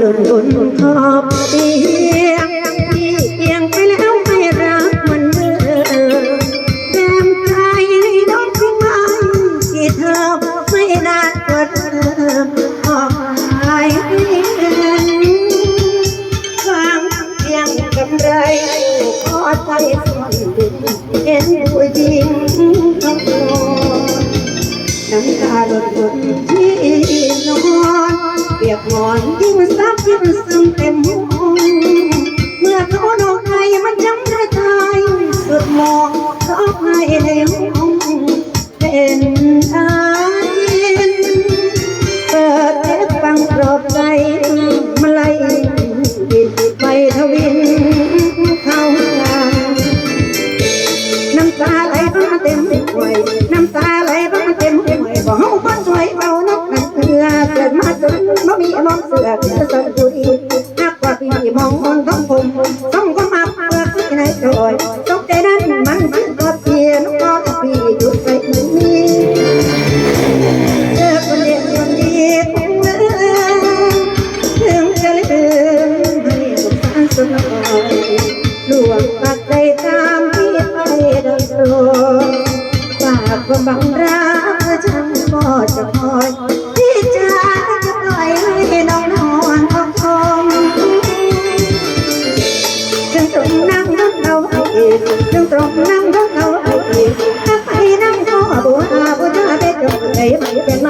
บนขอบเตียงที่เอียงไปแล้วไม่รักมันเดิมแรมใจน้องทิ้งไว้กี่เธอไม่นานกว่าเดิมออกหายเห็นความเพียงกำไรขอใจส่วนดึงเห็นผู้หญิง น้ำตาหลดหลดที่นอนเปียกหมอนยิ่งซับยิ่งซึมเต็มห้องเมื่อเขาโดนใครมันยังไม่ตายสุดมองร้องไห้ในห้องเป็นอายินเปิดเทปฟังปลอบใจมาไล่บินไปทวินเข้าทางน้ำตาาคนสวยเอานักนั่นเกลือเกิดมาจนบ่มีมองเสือเสือสันตุรีนักกว่าพี่มองมองท้องผมต้องก็มาเพื่อที่ในโดยตกใจนั้นมันมันก็เพียนก็พี่หยุดไปนี้เจอคนเดียวคนดีคงเหลือถึงจะลืมให้สงสารสนอยลวงปากใจตามพี่ไปโดยตรงฝากความบังรั พ่อจะคอยที่จะจะปล่อยให้น้องนอนทองทองจึงตรงนั่งรักเราไอ้จึงตรงนั่งรักเราไอ้ถ้าไปนั่งก็บัวบัวจะได้จบใจไม่เป็นไหม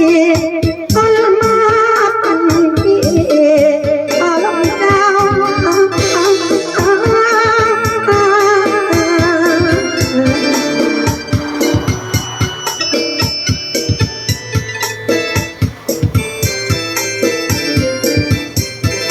দিয়ে